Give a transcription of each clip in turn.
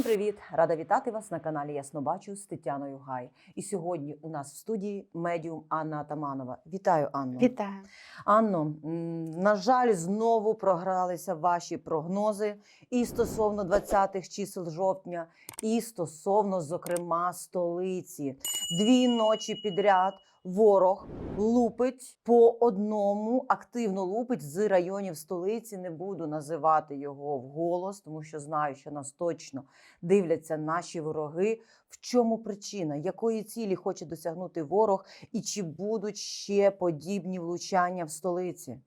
Всім привіт! Рада вітати вас на каналі Яснобачу з Тетяною Гай. І сьогодні у нас в студії медіум Анна Атаманова. Вітаю, Анну. Вітаю. Анно, на жаль, знову програлися ваші прогнози і стосовно 20-х чисел жовтня, і стосовно, зокрема, столиці. Дві ночі підряд ворог лупить по одному, активно лупить з районів столиці. Не буду називати його вголос, тому що знаю, що нас точно дивляться наші вороги. В чому причина? Якої цілі хоче досягнути ворог? І чи будуть ще подібні влучання в столиці?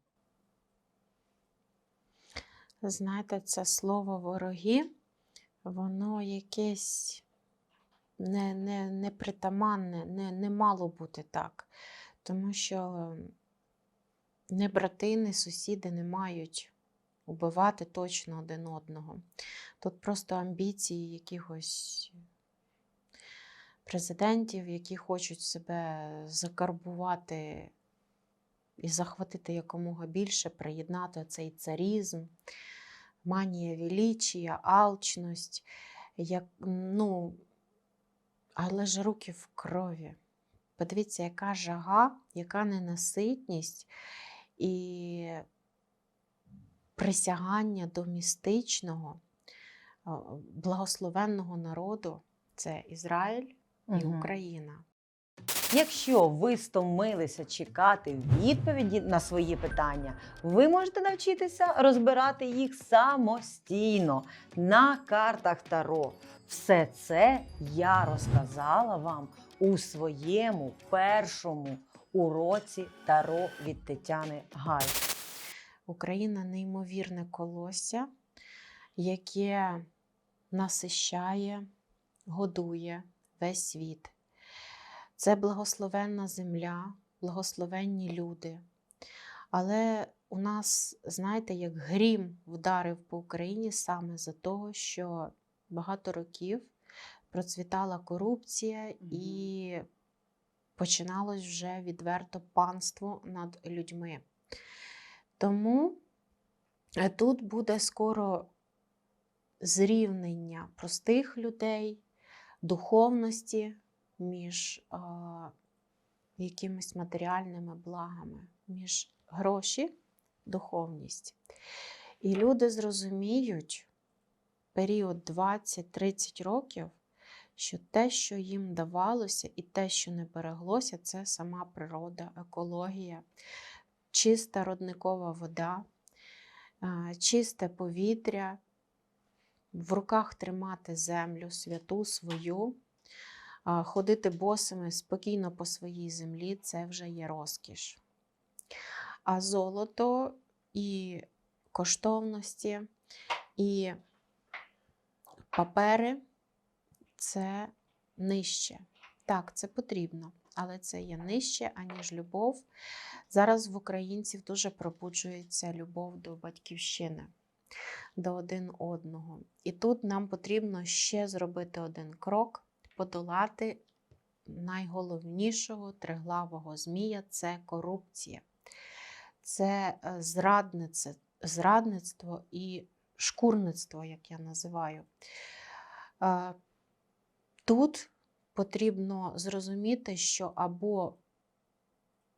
Знаєте, це слово вороги, воно якесь не, не, непритаманне, не, не мало бути так. Тому що не брати, не сусіди не мають убивати точно один одного. Тут просто амбіції якихось президентів, які хочуть себе закарбувати і захватити якомога більше, приєднати цей царізм, манія величія, алчність, як, ну, але ж руки в крові. Подивіться, яка жага, яка ненаситність і присягання до містичного, благословенного народу це Ізраїль і угу. Україна. Якщо ви стомилися чекати відповіді на свої питання, ви можете навчитися розбирати їх самостійно на картах Таро. Все це я розказала вам у своєму першому уроці Таро від Тетяни Гай. Україна неймовірне колосся, яке насищає, годує весь світ. Це благословенна земля, благословенні люди. Але у нас, знаєте, як грім вдарив по Україні саме за того, що багато років процвітала корупція і починалось вже відверто панство над людьми. Тому е, тут буде скоро зрівнення простих людей, духовності між а, якимись матеріальними благами, між гроші, духовність. І люди зрозуміють період 20-30 років, що те, що їм давалося, і те, що не береглося, це сама природа, екологія, чиста родникова вода, а, чисте повітря, в руках тримати землю святу свою, ходити босими спокійно по своїй землі це вже є розкіш. А золото і коштовності, і папери це нижче. Так, це потрібно, але це є нижче, аніж любов. Зараз в українців дуже пробуджується любов до батьківщини, до один одного. І тут нам потрібно ще зробити один крок, подолати найголовнішого триглавого змія це корупція, це е, зраднице, зрадництво і шкурництво, як я називаю. Е, Тут потрібно зрозуміти, що або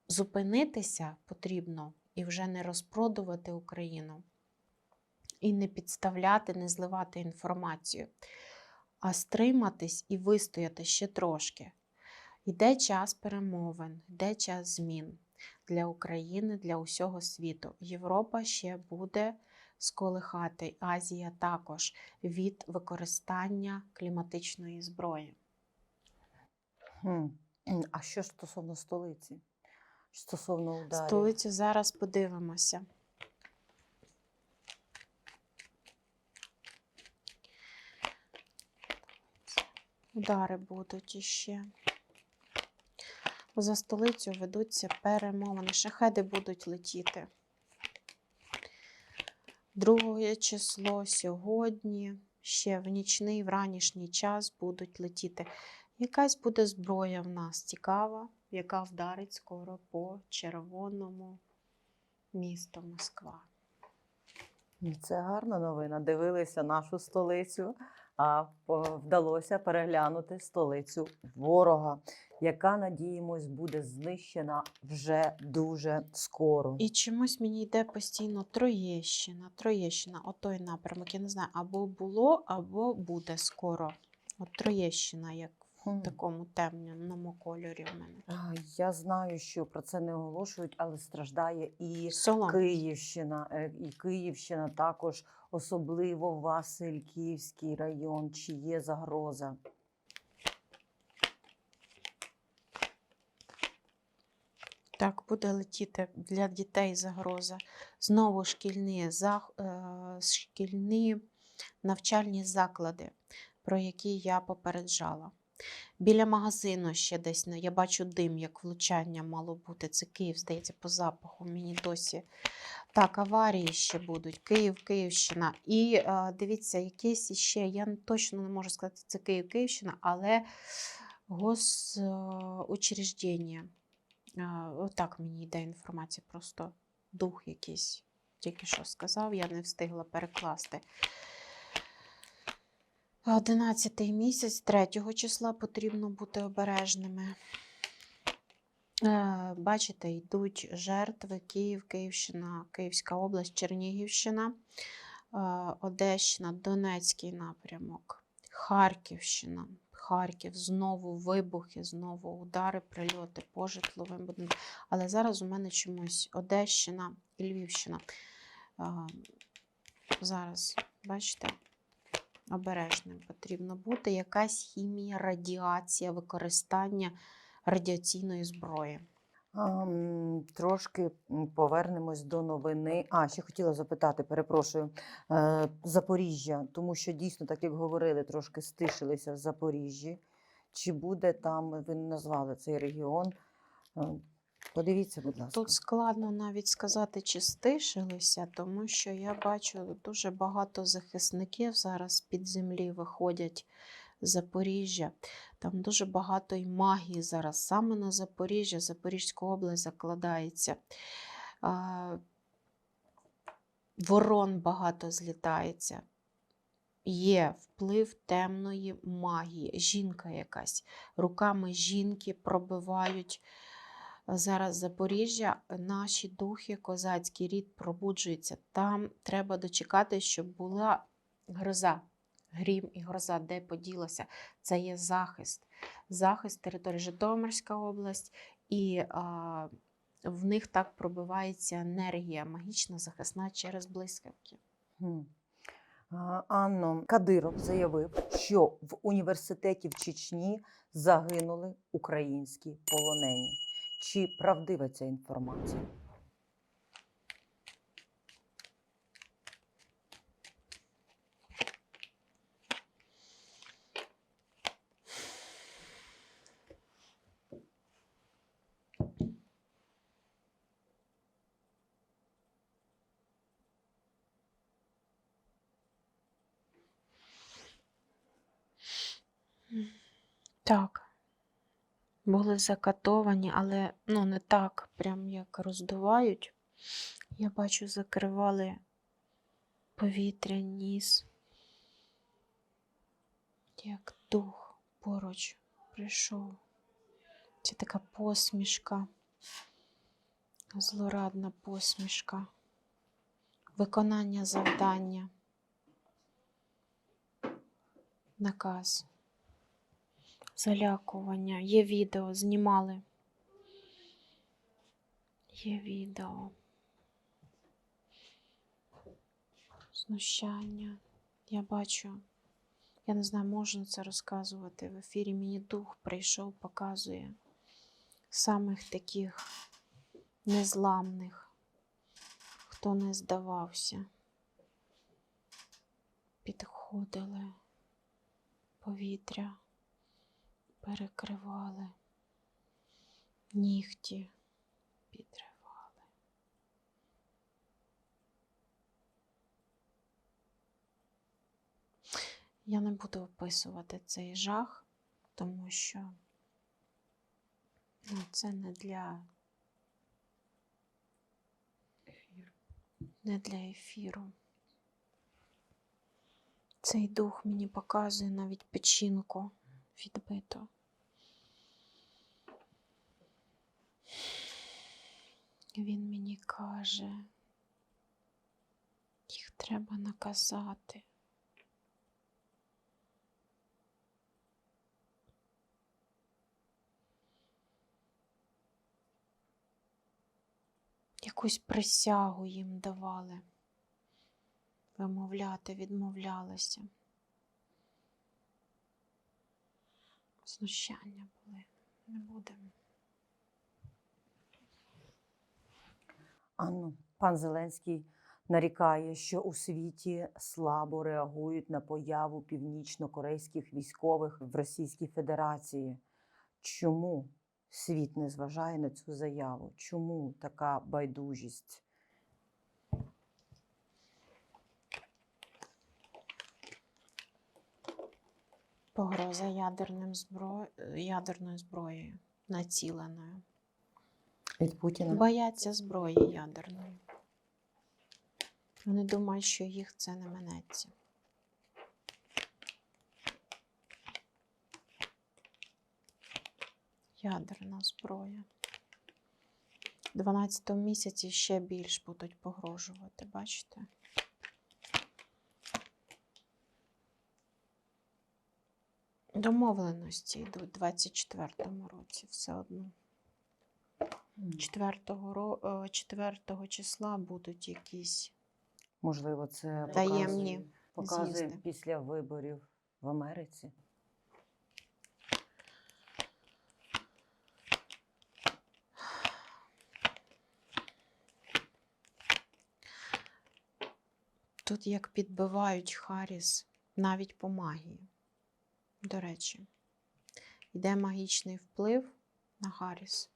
зупинитися потрібно і вже не розпродувати Україну, і не підставляти, не зливати інформацію, а стриматись і вистояти ще трошки. Йде час перемовин, йде час змін для України, для усього світу. Європа ще буде сколихати, Азія також від використання кліматичної зброї. Хм. А що стосовно столиці? Стосовно ударів? Столицю зараз подивимося. Удари будуть іще. За столицю ведуться перемовини. Шахеди будуть летіти. Друге число сьогодні, ще в нічний, в ранішній час будуть летіти. Якась буде зброя в нас цікава, яка вдарить скоро по червоному місту Москва. Це гарна новина. Дивилися нашу столицю. А вдалося переглянути столицю ворога, яка, надіємось, буде знищена вже дуже скоро. І чомусь мені йде постійно Троєщина, Троєщина, отой напрямок. Я не знаю, або було, або буде скоро. От Троєщина, як в такому темному кольорі в мене. Я знаю, що про це не оголошують, але страждає і Солон. Київщина, е, і Київщина також, особливо Васильківський район. Чи є загроза? Так, буде летіти для дітей загроза. Знову шкільні, е, шкільні навчальні заклади, про які я попереджала. Біля магазину ще десь ну, я бачу дим, як влучання мало бути. Це Київ, здається, по запаху. Мені досі. Так, аварії ще будуть. Київ, Київщина. І е, дивіться, якесь іще, я точно не можу сказати, це Київ, Київщина, але госучреждення. А, Отак мені йде інформація, просто дух якийсь тільки що сказав, я не встигла перекласти. 11 місяць, 3 числа потрібно бути обережними. Е, Бачите, йдуть жертви Київ, Київщина, Київська область, Чернігівщина, е, Одещина, Донецький напрямок, Харківщина, Харків, знову вибухи, знову удари, прильоти по житловим будинкам. Але зараз у мене чомусь Одещина і Львівщина. Зараз, бачите, обережним потрібно бути. Якась хімія, радіація, використання радіаційної зброї. Трошки повернемось до новини. А, ще хотіла запитати, перепрошую, е, Запоріжжя, тому що дійсно, так як говорили, трошки стишилися в Запоріжжі. Чи буде там, ви назвали цей регіон? Е, Подивіться, будь ласка. Тут складно навіть сказати, чи стишилися, тому що я бачу дуже багато захисників зараз під землі виходять Запоріжжя. Там дуже багато і магії зараз. Саме на Запоріжжя, Запорізьку область закладається. Ворон багато злітається. Є вплив темної магії. Жінка якась. Руками жінки пробивають зараз Запоріжжя, наші духи, козацький рід пробуджуються. Там треба дочекати, щоб була гроза. Грім і гроза, де поділося. Це є захист. Захист території Житомирська область, і а, в них так пробивається енергія магічна, захисна через блискавки. Анно Кадиров заявив, що в університеті в Чечні загинули українські полонені. Чи правдива ця інформація? Так. Були закатовані, але ну, не так, прям як роздувають. Я бачу, закривали повітря, ніс. Як дух поруч прийшов. Це така посмішка, злорадна посмішка, виконання завдання, наказ залякування. Є відео, знімали. Є відео. Знущання. Я бачу. Я не знаю, можна це розказувати. В ефірі мені дух прийшов, показує самих таких незламних, хто не здавався. Підходили повітря перекривали, нігті підривали. Я не буду описувати цей жах, тому що ну, це не для не для ефіру. Цей дух мені показує навіть печінку відбиту. Він мені каже, їх треба наказати. Якусь присягу їм давали. Вимовляти відмовлялися. Знущання були. Не будемо. Анну, пан Зеленський нарікає, що у світі слабо реагують на появу північно-корейських військових в Російській Федерації. Чому світ не зважає на цю заяву? Чому така байдужість? Погроза ядерним збро... ядерною зброєю націленою. Від Путіна? Бояться зброї ядерної. Вони думають, що їх це не минеться. Ядерна зброя. У 12 місяці ще більш будуть погрожувати, бачите? Домовленості йдуть у 24-му році все одно. М. 4, 4 числа будуть якісь Можливо, це Таємні показує з'їзди. після виборів в Америці. Тут як підбивають Харіс навіть по магії. До речі, йде магічний вплив на Харіс.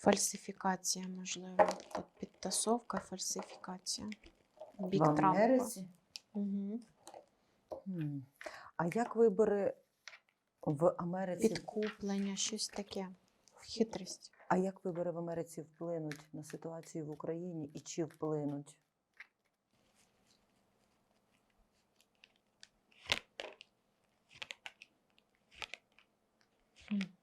Фальсифікація, можливо. Тут підтасовка, фальсифікація. Бік в Трампа. Америці? Угу. М. А як вибори в Америці? Підкуплення, щось таке. Хитрість. А як вибори в Америці вплинуть на ситуацію в Україні і чи вплинуть? Хм.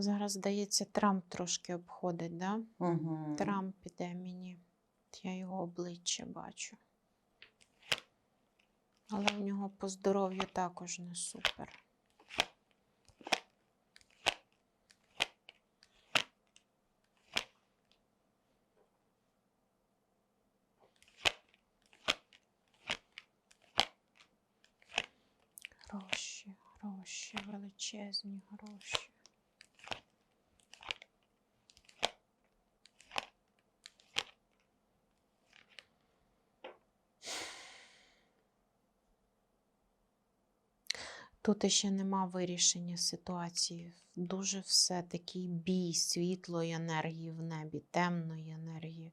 Зараз, здається, Трамп трошки обходить, да? Угу. Трамп іде мені. Я його обличчя бачу. Але в нього по здоров'ю також не супер. Гроші, гроші, величезні гроші. Тут іще нема вирішення ситуації. Дуже все такий бій світлої енергії в небі, темної енергії.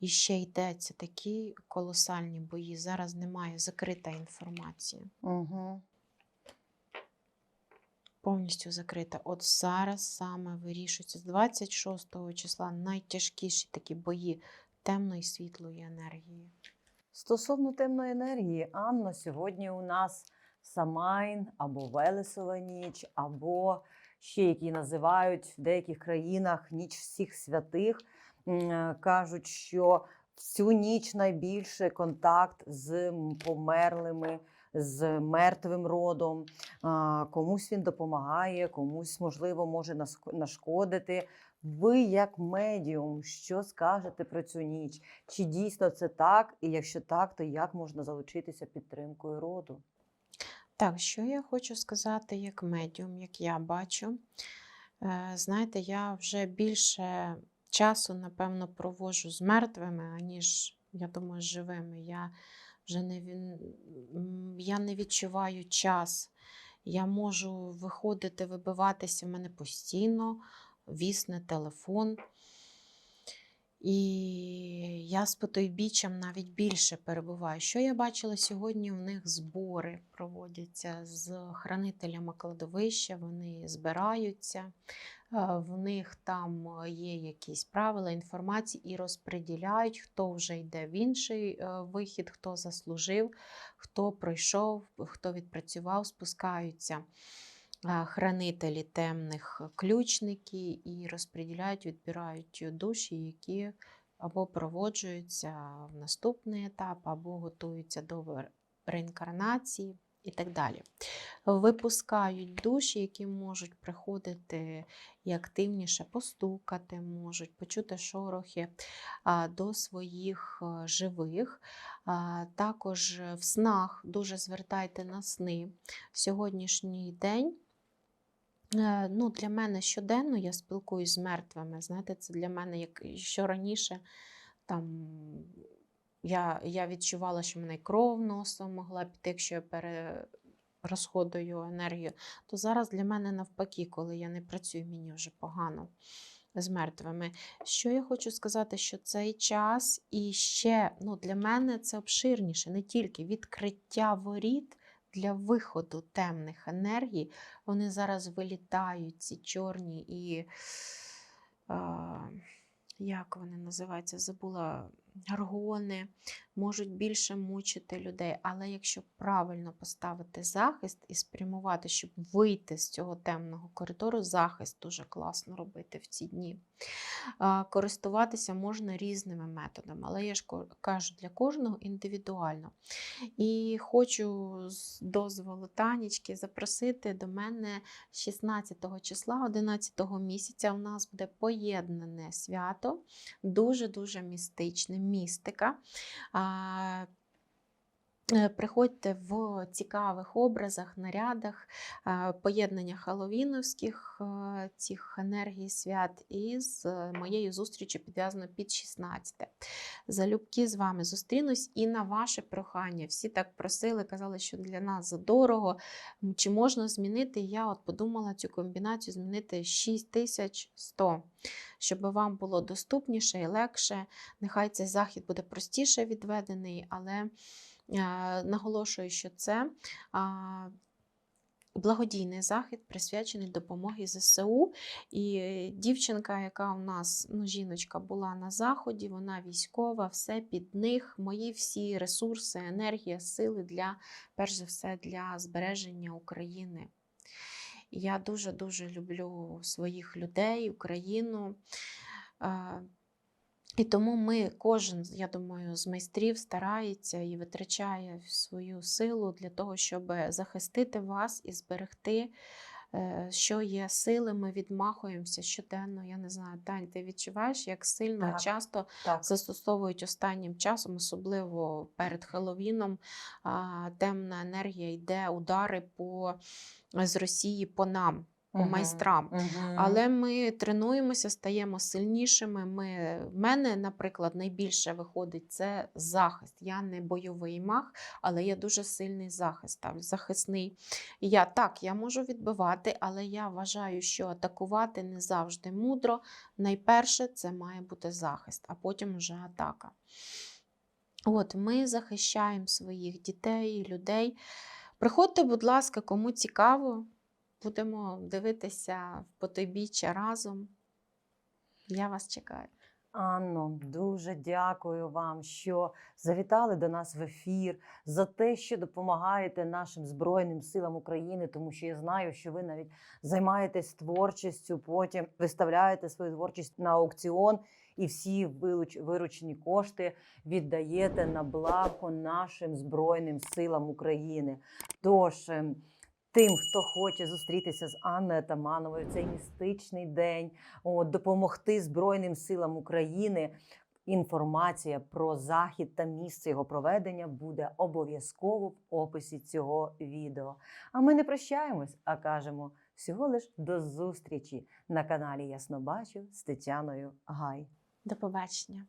І ще йдеться такі колосальні бої. Зараз немає закрита інформація. Угу. Повністю закрита. От зараз саме вирішується з 26 числа найтяжкіші такі бої темної світлої енергії. Стосовно темної енергії, Анно, сьогодні у нас Самайн або Велесова ніч, або ще які називають в деяких країнах ніч всіх святих. Е, Кажуть, що в цю ніч найбільше контакт з померлими, з мертвим родом. Комусь він допомагає, комусь, можливо, може нашкодити. Ви, як медіум, що скажете про цю ніч? Чи дійсно це так? І якщо так, то як можна залучитися підтримкою роду? Так, що я хочу сказати як медіум, як я бачу. Е, Знаєте, я вже більше часу, напевно, проводжу з мертвими, аніж, я думаю, з живими. Я вже не, я не відчуваю час. Я можу виходити, вибиватися в мене постійно, вісне телефон. І я з потойбіччям навіть більше перебуваю. Що я бачила сьогодні? У них збори проводяться з хранителями кладовища, вони збираються, е, в них там є якісь правила, інформації і розподіляють, хто вже йде в інший е, вихід, хто заслужив, хто пройшов, хто відпрацював, спускаються хранителі темних ключники і розподіляють, відбирають душі, які або проводжуються в наступний етап, або готуються до реінкарнації і так далі. Випускають душі, які можуть приходити і активніше постукати, можуть почути шорохи до своїх а, живих. Також в снах дуже звертайте на сни. в Сьогоднішній день. Е, Ну, для мене щоденно я спілкуюсь з мертвими. Знаєте, це для мене як що раніше там я, я відчувала, що мене кров носом могла піти, якщо я перерозходую енергію. То зараз для мене навпаки, коли я не працюю, мені вже погано з мертвими. Що я хочу сказати, що цей час і ще ну, для мене це обширніше, не тільки відкриття воріт для виходу темних енергій. Вони зараз вилітають, ці чорні і. е, як вони називаються? Забула гаргони, можуть більше мучити людей. Але якщо правильно поставити захист і спрямувати, щоб вийти з цього темного коридору, захист дуже класно робити в ці дні. Користуватися можна різними методами, але я ж кажу для кожного індивідуально. І хочу з дозволу Танічки запросити до мене 16 числа 11 місяця. У нас буде поєднане свято, дуже-дуже містичне, містика. Е, Приходьте в цікавих образах, нарядах, е, поєднання халовіновських е, цих енергій свят із моєю зустрічю підв'язано під 16. Залюбки з вами зустрінусь і на ваше прохання. Всі так просили, казали, що для нас задорого. Чи можна змінити? Я от подумала цю комбінацію змінити 6100, щоб вам було доступніше і легше. Нехай цей захід буде простіше відведений, але наголошую, що це. Благодійний захід присвячений допомогі ЗСУ. І е, дівчинка, яка у нас, ну, жіночка була на заході, вона військова, все під них. Мої всі ресурси, енергія, сили для, перш за все, для збереження України. Я дуже-дуже люблю своїх людей, Україну. І тому ми, кожен, я думаю, з майстрів старається і витрачає свою силу для того, щоб захистити вас і зберегти, що є сили. Ми відмахуємося щоденно. Я не знаю, Тань, ти відчуваєш, як сильно Так. часто Так. застосовують останнім часом, особливо перед Хеллоуіном, а, темна енергія йде, удари по, з Росії по нам, по майстрам. Але ми тренуємося, стаємо сильнішими. Ми, в мене, наприклад, найбільше виходить це захист. Я не бойовий маг, але я дуже сильний захист, там, захисний. Я так, я можу відбивати, але я вважаю, що атакувати не завжди мудро. Найперше це має бути захист, а потім вже атака. От, ми захищаємо своїх дітей, людей. Приходьте, будь ласка, кому цікаво, будемо дивитися в потойбіччя разом. Я вас чекаю. Анно, дуже дякую вам, що завітали до нас в ефір, за те, що допомагаєте нашим Збройним силам України, тому що я знаю, що ви навіть займаєтесь творчістю, потім виставляєте свою творчість на аукціон і всі виручені кошти віддаєте на благо нашим Збройним силам України. Тож. Тим, хто хоче зустрітися з Анною Атамановою в цей містичний день, от, допомогти Збройним силам України. Інформація про захід та місце його проведення буде обов'язково в описі цього відео. А ми не прощаємось, а кажемо всього лиш до зустрічі на каналі Яснобачу з Тетяною Гай. До побачення.